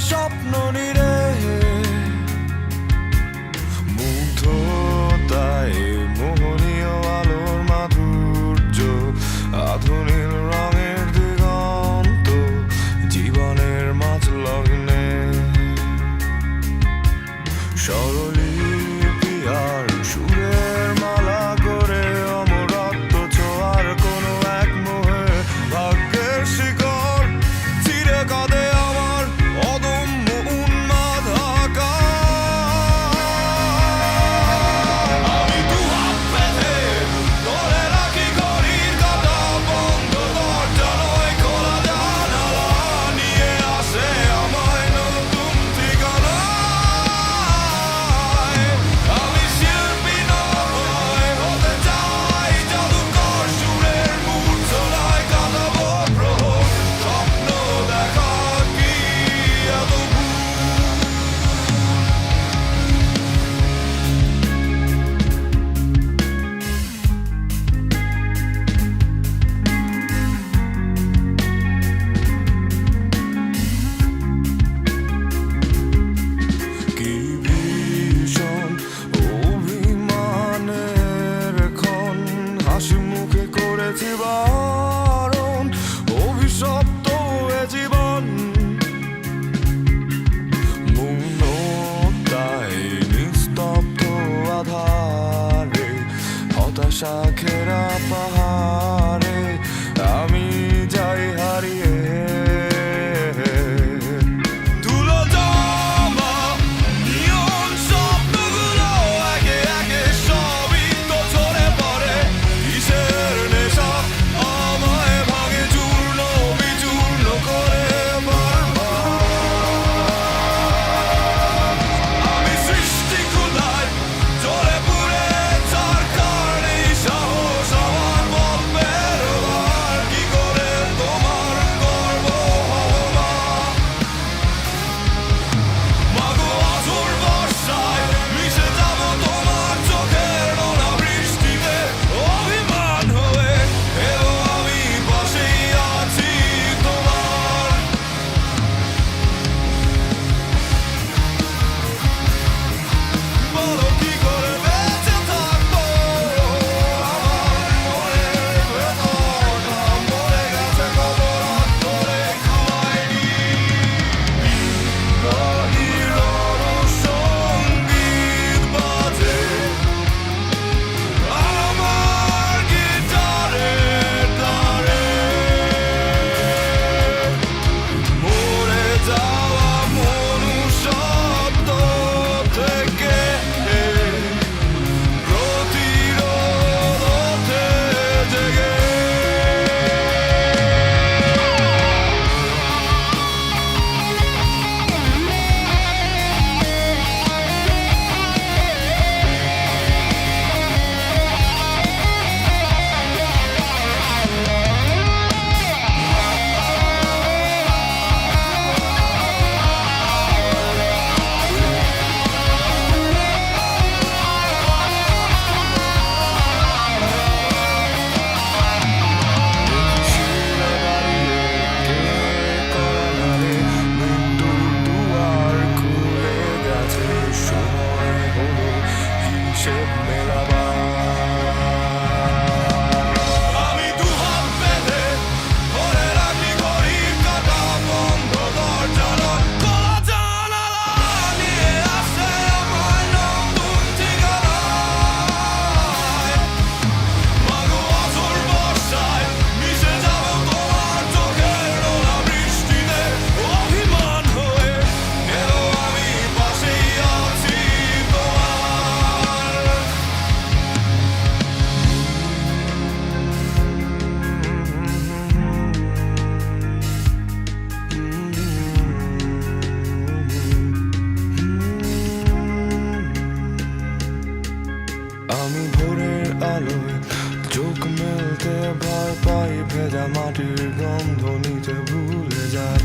স্বপ্ন নির wish I up. আলোয় চোখ মেলতে ভয় পাই ভেজা মাটির গন্ধ নিতে ভুলে যায়।